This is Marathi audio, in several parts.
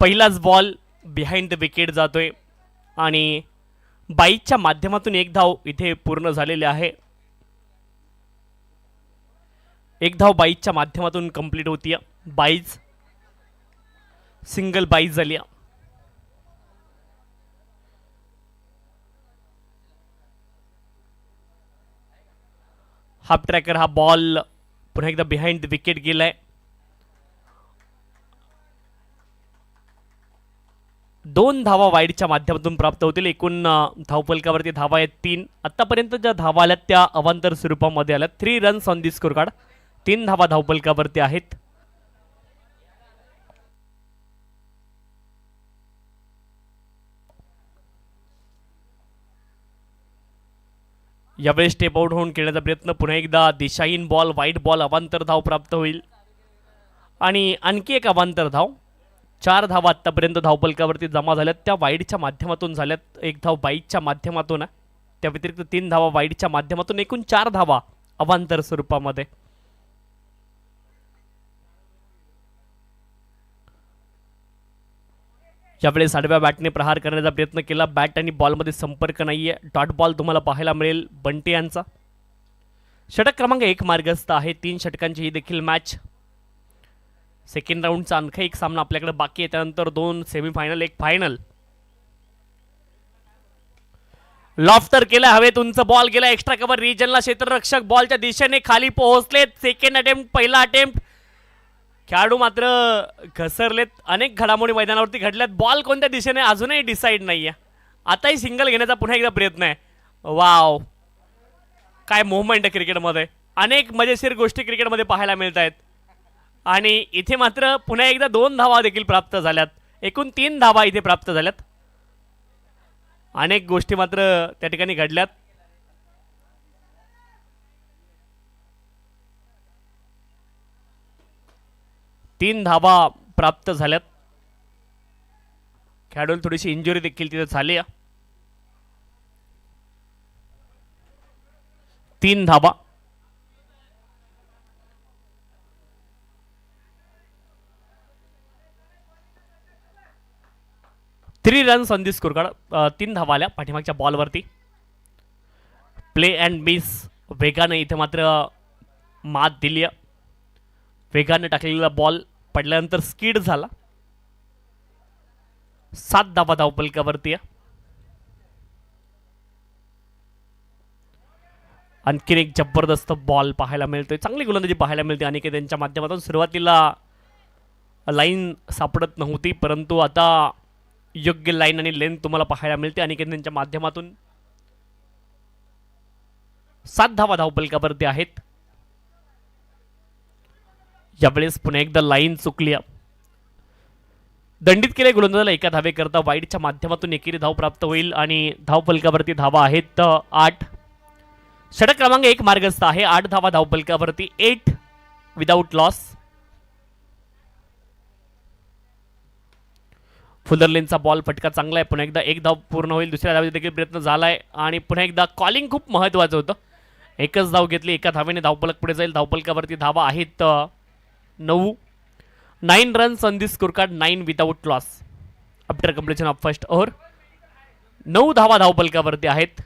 पहिलाच बॉल बिहाइंड द विकेट जातोय. आणि बाईकच्या माध्यमातून एक धाव इथे पूर्ण झालेले आहे. एक धाव बाईकच्या माध्यमातून कंप्लीट होतीय. बाईज सिंगल बाईज झाली हाफ ट्रॅकर हा बॉल पुन्हा एकदा बिहाइंड द विकेट गेलाय. दोन धावा वाईडच्या माध्यमातून प्राप्त होतील. एकूण धावपलकावरती धावा आहेत तीन. आत्तापर्यंत ज्या धावा आल्यात त्या अवांतर स्वरूपामध्ये आल्यात. Three runs on the score card तीन धावा धावपलकावरती आहेत. यावेळी स्टेप आउट होऊन खेळण्याचा प्रयत्न. पुन्हा एकदा दिशाहीन बॉल वाईट बॉल अवांतर धाव प्राप्त होईल. आणि आणखी एक अवांतर धाव. चार धावा आत्तापर्यंत धावपलकावरती जमा झाल्यात. त्या वाईडच्या माध्यमातून झाल्यात. एक धाव बाईकच्या माध्यमातून त्या व्यतिरिक्त तीन धावा वाईडच्या माध्यमातून एकूण चार धावा अवांतर स्वरूपामध्ये. ज्यावेळेस आडव्या बॅटने प्रहार करण्याचा प्रयत्न केला. बॅट आणि बॉलमध्ये संपर्क नाहीये. डॉट बॉल तुम्हाला पाहायला मिळेल. बंटी यांचा. षटक क्रमांक एक मार्गस्थ आहे. तीन षटकांची ही देखील मॅच सेकंड राऊंडचा आणखी एक सामना आपल्याकडे बाकी आहे. त्यानंतर दोन सेमीफायनल एक फायनल लॉफ्टर केला हवेत उंच बॉल गेला एक्स्ट्रा कव्हर रिजनला क्षेत्ररक्षक बॉलच्या दिशेने खाली पोहोचलेत. सेकंड अटेम्प्ट पहिला अटेम्प्ट खेळाडू मात्र घसरलेत. अनेक घडामोडी मैदानावरती घडल्यात. बॉल कोणत्या दिशेने अजूनही डिसाईड नाहीये. आताही सिंगल घेण्याचा पुन्हा एकदा प्रयत्न आहे. वाव काय मुवमेंट आहे क्रिकेटमध्ये अनेक मजेशीर गोष्टी क्रिकेटमध्ये पाहायला मिळत आहेत आणि इथे मात्र पुन्हा एकदा दोन धावा देखील प्राप्त झाल्यात. एकूण तीन धावा इथे प्राप्त झाल्यात. अनेक गोष्टी मात्र त्या ठिकाणी घडल्यात. तीन धावा प्राप्त झाल्यात. खेळाडूला थोडीशी इंजुरी देखील तिथे झाली तीन धावा. थ्री रन ऑन कुरकड तीन धावा आल्या पाठीमागच्या बॉलवरती प्ले अँड मिस वेगाने इथे मात्र मात दिली आहे. वेगानं टाकलेला बॉल पडल्यानंतर स्किड झाला. सात धावा धावपलकावरती आहे. आणखीन एक जबरदस्त बॉल पाहायला मिळतोय. चांगली गोलंदाजी पाहायला मिळते. आणि त्यांच्या माध्यमातून सुरुवातीला लाईन सापडत नव्हती. परंतु आता योग्य लाईन आणि लेंथ तुम्हाला पाहायला मिळते. आणि त्यांच्या माध्यमातून सात धावा धावपलकावरती आहेत. यावेळेस पुन्हा एकदा लाईन चुकली. दंडित केले गोलंदाजाला एका धावेकरता वाईडच्या माध्यमातून एकेरी धाव प्राप्त होईल. आणि धावपलकावरती धावा आहेत. आठ. षटक क्रमांक एक मार्गस्थ आहे. आठ धावा धावपलकावरती एट विदाऊट लॉस फुदरलेनचा बॉल फटका चांगला आहे. पुन्हा एकदा एक धाव पूर्ण होईल. दुसऱ्या धावेचा देखील प्रयत्न झाला आहे. आणि पुन्हा एकदा कॉलिंग खूप महत्त्वाचं होतं. एकच धाव घेतली एका धावेने धावपलक पुढे जाईल. धावपलकावरती धावा आहेत नऊ. Nine runs on this scorecard nine without loss after completion of first over नऊ धावा धावपलकावरती आहेत.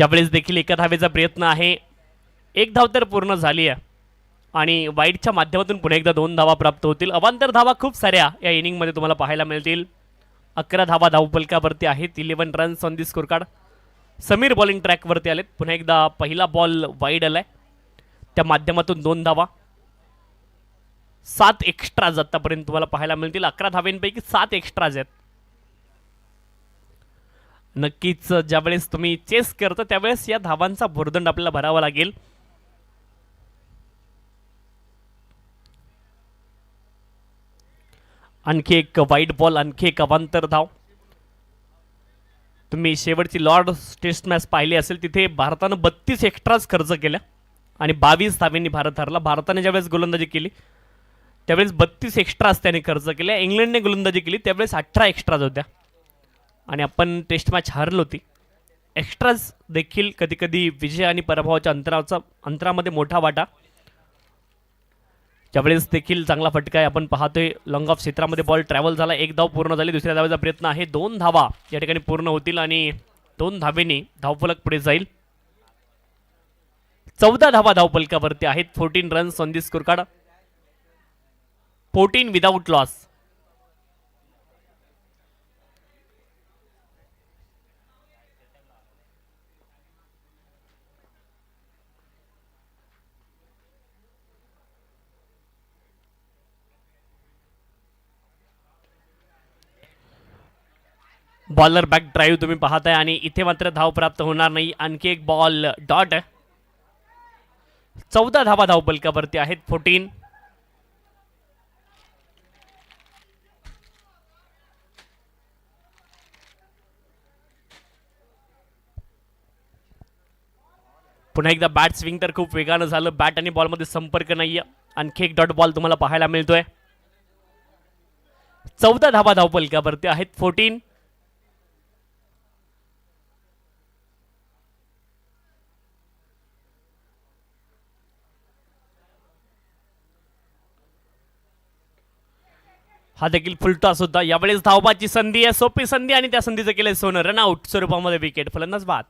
यावेळेस देखील एका धावेचा प्रयत्न आहे एक धाव तर पूर्ण झाली आहे. आणि वाईटच्या माध्यमातून पुन्हा एकदा दोन धावा प्राप्त होतील. अवांतर धावा खूप साऱ्या या इनिंगमध्ये तुम्हाला पाहायला मिळतील. अकरा धावा धावपलकावरती आहेत eleven runs on the score card Samir bowling ट्रॅकवरती आलेत. पुन्हा एकदा पहिला बॉल वाईड आलाय. त्या माध्यमातून दोन धावा. सात एक्स्ट्राज आत्तापर्यंत तुम्हाला पाहायला मिळतील. अकरा धाव्यांपैकी सात एक्स्ट्राज आहेत. नक्कीच ज्यावेळेस तुम्ही चेस करता त्यावेळेस या धावांचा भुर्दंड आपल्याला भरावा लागेल. आणखी एक वाईट बॉल आणखी एक अवांतर धाव. तुम्ही शेवटची लॉर्ड टेस्ट मॅच पाहिली असेल तिथे भारतानं बत्तीस एक्स्ट्राच खर्च केला आणि बावीस धावेंनी भारत हरला. भारताने ज्यावेळेस गोलंदाजी केली त्यावेळेस बत्तीस एक्स्ट्राच त्याने खर्च केल्या. इंग्लंडने गोलंदाजी केली त्यावेळेस अठरा एक्स्ट्राज होत्या. आणि आपण टेस्ट मॅच हारलो होती. एक्स्ट्राज देखील कधीकधी विजय आणि पराभवाच्या अंतराचा अंतरामध्ये मोठा वाटा. ज्यावेळेस देखील चांगला फटका आहे आपण पाहतोय लॉंग ऑफ क्षेत्रामध्ये बॉल ट्रॅव्हल झाला. एक धाव पूर्ण झाली दुसऱ्या धावेचा प्रयत्न आहे. दोन धावा या ठिकाणी पूर्ण होतील आणि दोन धावेने धावफलक पुढे जाईल. चौदा धावा धावफलकावरती आहेत. Fourteen runs on the score card fourteen without loss bowler back drive तुम्ही पाहताय आणि इथे मात्र धाव प्राप्त होणार नाही. आणखी एक बॉल डॉट चौदा धावा धावपलकावरती आहेत फोर्टीन पुन्हा एकदा बॅट स्विंग तर खूप वेगानं झालं. बॅट आणि बॉलमध्ये संपर्क नाहीये. आणखी एक डॉट बॉल तुम्हाला पाहायला मिळतोय. चौदा धावा धावपलकावरती आहेत फोर्टीन हा देखील फुलटॉस होता. यावेळेस धावबाची संधी आहे. सोपी संधी आणि त्या संधीचं केलंय सोनं. रनआउट स्वरूपामध्ये विकेट फलंदाज बाद.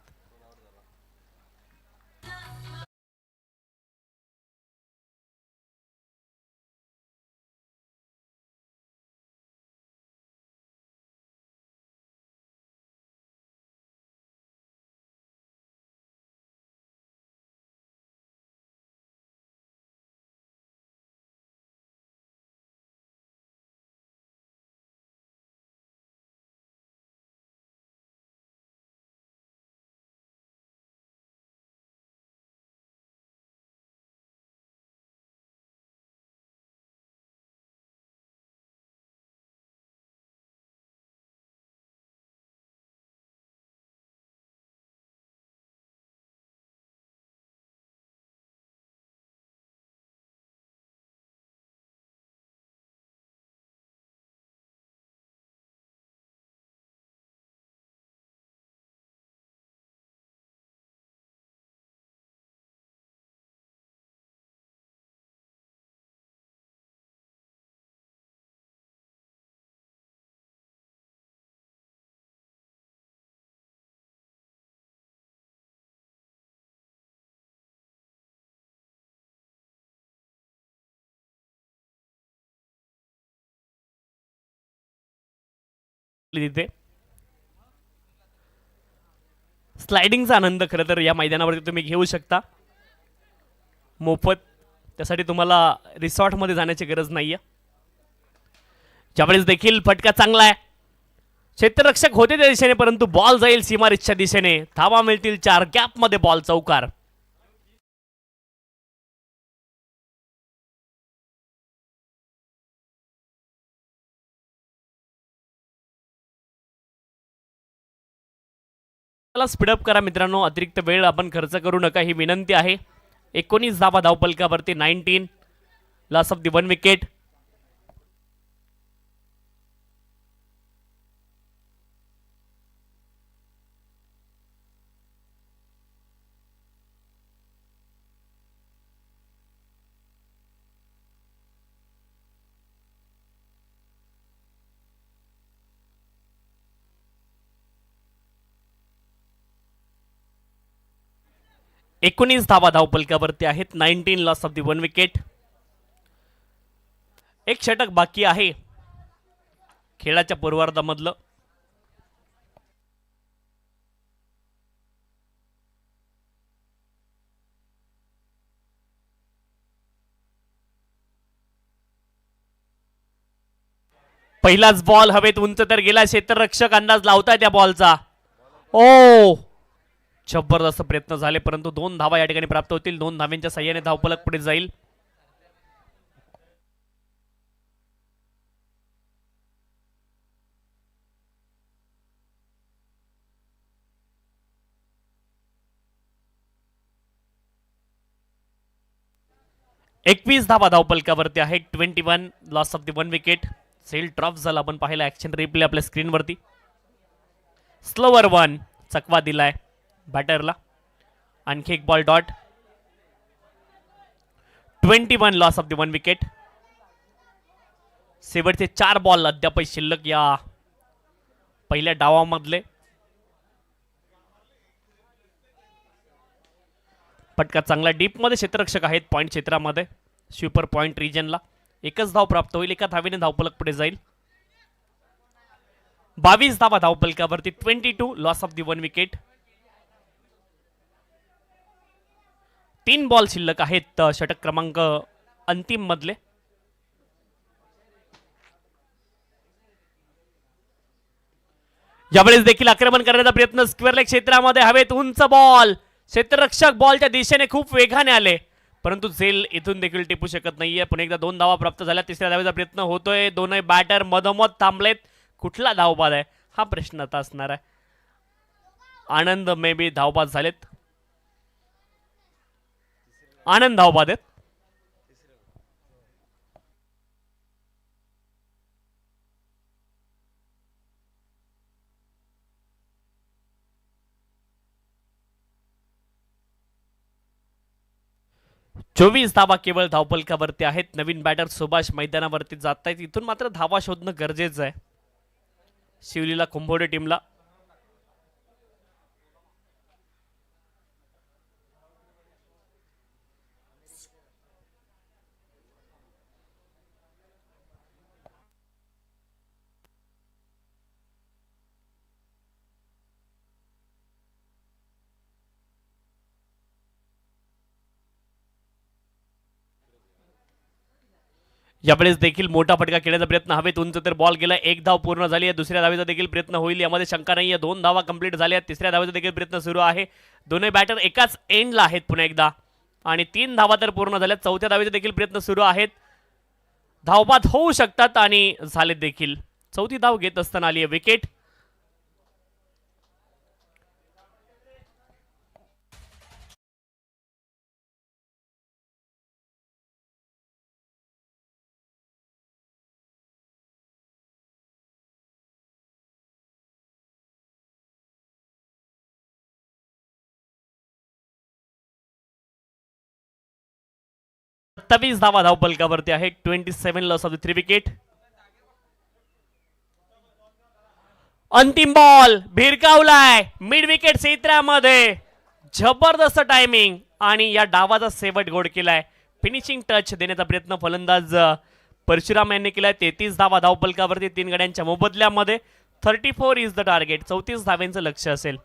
तिथे स्लायडिंगचा आनंद खरं तर या मैदानावरती तुम्ही घेऊ शकता. मोफत त्यासाठी तुम्हाला रिसॉर्टमध्ये जाण्याची गरज नाही आहे ज्यावेळेस देखील फटका चांगला आहे. क्षेत्ररक्षक होते त्या दिशेने परंतु बॉल जाईल सीमारिच्छा दिशेने. धावा मिळतील चार गॅपमध्ये बॉल चौकार. मला स्पीडअप करा मित्रांनो. अतिरिक्त वेळ आपण खर्च करू नका ही विनंती आहे. एकोणीस धावा धावपलकावरती nineteen loss of the one wicket एकोणीस धावा धावपलकावरती आहेत. Nineteen loss of the one wicket एक षटक बाकी आहे. खेळाच्या पूर्वार्धामधलं. पहिलाच बॉल हवेत उंच तर गेला. क्षेत्ररक्षक अंदाज लावताय त्या बॉलचा ओ! जबरदस्त प्रयत्न झाले परंतु दोन धावा या ठिकाणी प्राप्त होतील. दोन धाव्यांच्या सहाय्याने धावपलक पुढे जाईल. एकवीस धावा धावपलकावरती आहे. Twenty one loss of the one wicket sale drop झाला. आपण पाहिला ऍक्शन रिप्ले आपल्या स्क्रीनवरती स्लोवर वन चकवा दिलाय. बॅटरला. आणखी एक ball dot twenty one loss of the one wicket शेवटचे चार बॉल अद्याप शिल्लक या पहिल्या डावामधले. पटका चांगला डीपमध्ये क्षेत्ररक्षक आहेत पॉईंट क्षेत्रामध्ये. स्वीपर पॉईंट रिजनला एकच धाव प्राप्त होईल एका धावीने धावपलक पुढे जाईल. बावीस धावा धावपलकावरती twenty two loss of the one wicket तीन बॉल शिल्लक आहेत षटक क्रमांक अंतिम मधले यावेळेस देखील आक्रमण करण्याचा प्रयत्न स्क्वेअर लेग क्षेत्रामध्ये हवेत उंच बॉल क्षेत्ररक्षक बॉलच्या दिशेने खूप वेगाने आले. परंतु झेल इथून देखील टिपू शकत नाहीये. पण एकदा दोन धावा प्राप्त झाल्या. तिसऱ्या धावेचा प्रयत्न होतोय. दोनही बॅटर मधोमध थांबलेत. कुठला धावबाद आहे? हा प्रश्न आता असणार आहे. आनंद मे बी धावबाद झालेत. आनंद धावबाद आहेत चोवीस धावा केवळ धावपलकावरती आहेत. नवीन बॅटर सुभाष मैदानावरती जात आहेत इथून मात्र धावा शोधणं गरजेचं आहे. शिवलीला कुंभोडे टीमला यावेळेस देखील मोठा फटका खेळण्याचा प्रयत्न हवेत. उंच तर बॉल गेला. एक धाव पूर्ण झाली आहे. दुसऱ्या धावेचा देखील प्रयत्न होईल. यामध्ये शंका नाही आहे दोन धावा कंप्लीट झाल्या आहेत. तिसऱ्या धावेचा देखील प्रयत्न सुरू आहे. दोन्ही बॅटर एकाच एंडला आहेत पुन्हा एकदा. आणि तीन धावा तर पूर्ण झाल्या चौथ्या धावेचे देखील प्रयत्न सुरू आहेत. धावपात होऊ शकतात आणि झालेत देखील. चौथी धाव घेत असताना आली आहे. विकेट सत्तावीस धावा धावपलकावरती आहे. Twenty seven loss of the three wicket अंतिम बॉल भिरकावलाय. मिड विकेट क्षेत्रामध्ये. जबरदस्त टायमिंग आणि या डावाचा शेवट गोड केलाय. फिनिशिंग टच देण्याचा प्रयत्न फलंदाज परशुराम यांनी केलाय. तेहतीस धावा धावपलकावरती तीन गड्यांच्या मोबदल्यामध्ये. Thirty four is the target चौतीस धाव्यांचं लक्ष असेल.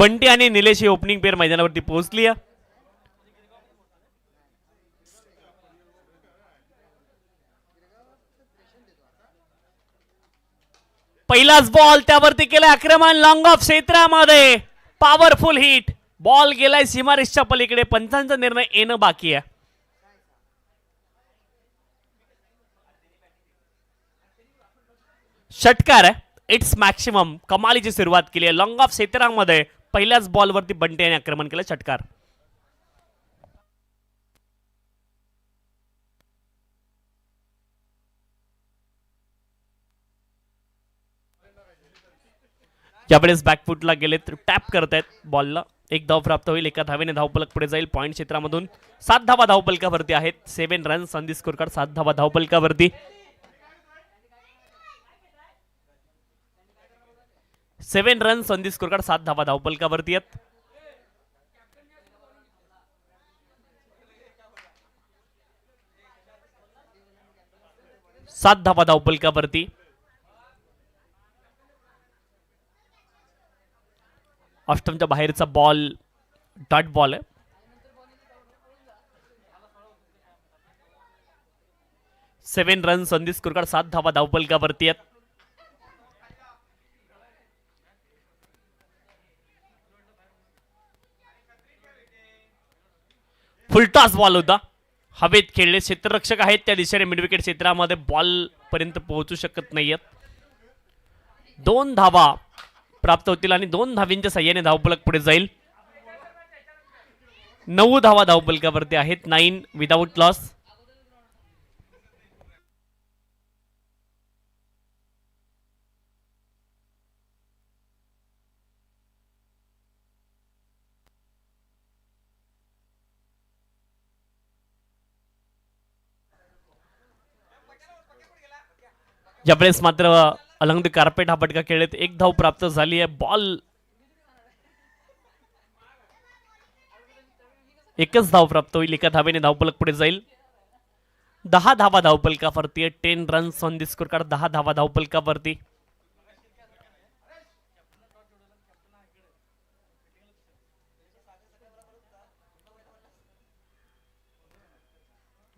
बंटी आणि निलेश ही ओपनिंग पेअर मैदानावरती पोहोचली आहे. पहिलाच बॉल त्यावरती केलाय आक्रमण लॉंग ऑफ क्षेत्रामध्ये. पॉवरफुल हिट बॉल गेलाय सीमारेषच्या पलीकडे. पंचांचा निर्णय येणं बाकी आहे. षटकार आहे. इट्स मॅक्सिमम कमालीची सुरुवात केली आहे. लॉंग ऑफ क्षेत्रामध्ये. पहिल्याच बॉलवरती बंटे यांनी आक्रमण केलं षटकार. यावेळेस बॅकफुटला गेले तर टॅप करतायत बॉलला एक धाव प्राप्त होईल एका धावेने धावपलक पुढे जाईल. पॉईंट क्षेत्रामधून सात धावा धावपलकावरती आहेत. सेव्हन रन संदीश दी स्कोर कार्ड सात धावा धावपलकावरती सेव्हन रन ऑन कुरकड सात धावा धावपलकावरती आहेत. सात धावा धावपलकावरती ऑस्टमच्या बाहेरचा बॉल डॉट बॉल आहे. सेव्हन रन संधी स्कोर सात धावा धावपलकावरती आहेत. फुलटॉस बॉल होता. हवेत खेळले. क्षेत्ररक्षक आहेत त्या दिशेने मिडविकेट क्षेत्रामध्ये बॉल पर्यंत पोहोचू शकत नाहीयेत. दोन धावा प्राप्त होतील आणि दोन धावींच्या सहाय्याने धावपलक पुढे जाईल. नऊ धावा धावपलकावरती आहेत. नाईन विदाऊट लॉस यावेळेस मात्र अलंग द कार्पेट हा फटका खेळत एक धाव प्राप्त झाली आहे. बॉल. एकच धाव प्राप्त होईल. एका धावेने धावपलक पुढे जाईल. दहा धावा धावपलकावरती ten runs on this score card दहा धावा धावपलकावरती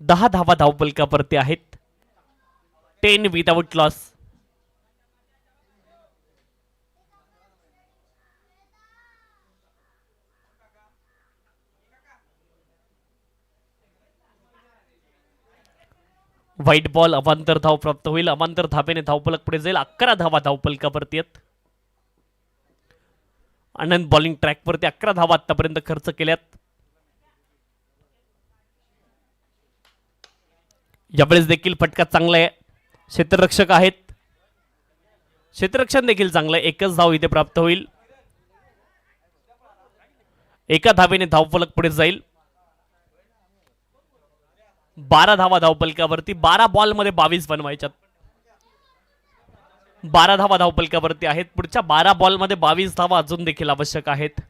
दहा धावा धावपलकावरती आहेत. Ten without loss white ball अवांतर धाव प्राप्त होईल. अवांतर धाबेने धावपलक पुढे जाईल. अकरा धावा धावपलकावरती आहेत. आनंद बॉलिंग ट्रॅकवरती अकरा धावा आतापर्यंत खर्च केल्यात. यावेळेस देखील फटका चांगला आहे. क्षेत्ररक्षक आहेत. क्षेत्ररक्षण देखील चांगलं एकच धाव इथे प्राप्त होईल. एका धावेने धावफलक पुढे जाईल. बारा धावा धावपलकावरती बारा बॉलमध्ये बावीस बनवायच्यात. बारा धावा धावपलकावरती आहेत. पुढच्या बारा बॉलमध्ये बावीस धावा अजून देखील आवश्यक आहेत.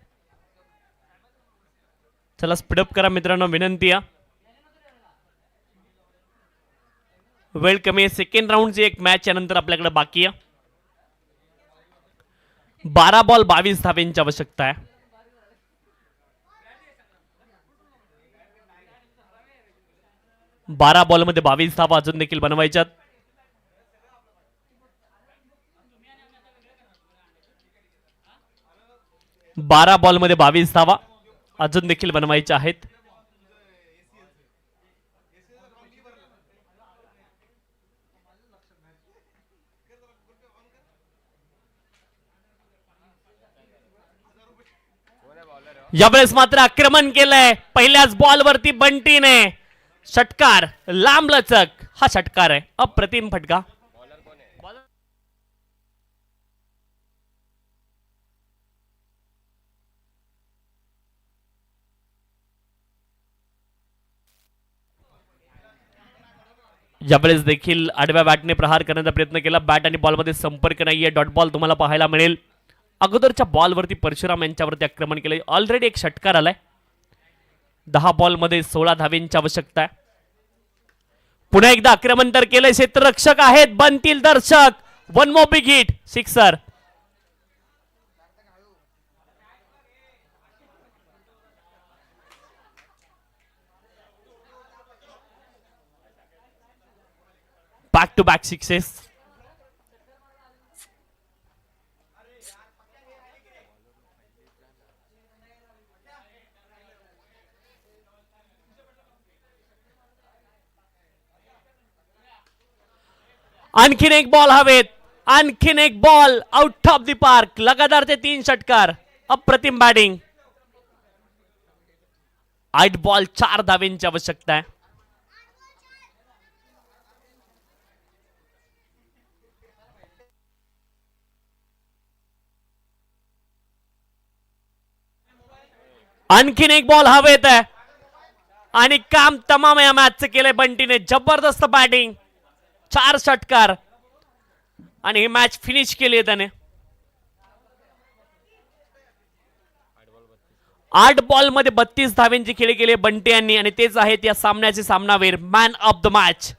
चला स्पीडअप करा मित्रांनो विनंती आहे. वेळ कमी आहे सेकंड राऊंडची एक मॅच यानंतर आपल्याकडे बाकी आहे. बारा बॉल बावीस धावेंची आवश्यकता आहे. बारा बॉलमध्ये बावीस धावा अजून देखील बनवायच्यात. बारा बॉलमध्ये बावीस धावा अजून देखील बनवायच्या आहेत. यावेळेस मात्र आक्रमण केलंय. पहिल्याच बॉलवरती बंटीने. षटकार लांब लचक. हा षटकार आहे. अप्रतिम फटका. यावेळेस देखील आडव्या बॅटने प्रहार करण्याचा प्रयत्न केला. बॅट आणि बॉलमध्ये संपर्क नाहीये. डॉट बॉल तुम्हाला पाहायला मिळेल. अगोदरच्या बॉलवरती परशुराम यांच्यावरती आक्रमण केलं ऑलरेडी एक षटकार आलाय. दहा बॉलमध्ये सोळा धावेंची आवश्यकता आहे. पुन्हा एकदा आक्रमण तर केलंय. क्षेत्ररक्षक आहेत. बनतील दर्शक. One more big hit sixer back to back sixes आणखीन एक बॉल हवेत. आणखीन एक ball out of the park लगातारचे तीन षटकार. अप्रतिम बॅटिंग आठ बॉल चार धावेंची आवश्यकता आहे. आणखीन एक बॉल हवेत आहे. आणि काम तमाम या मॅचचं केलंय बंटीने जबरदस्त बॅटिंग चार षटकार. आणि ही मॅच फिनिश केली आहे त्याने. आठ बॉलमध्ये बत्तीस धावेंची खेळी केली बंटी यांनी. आणि तेच आहेत या सामन्याचे सामनावीर. Man of the match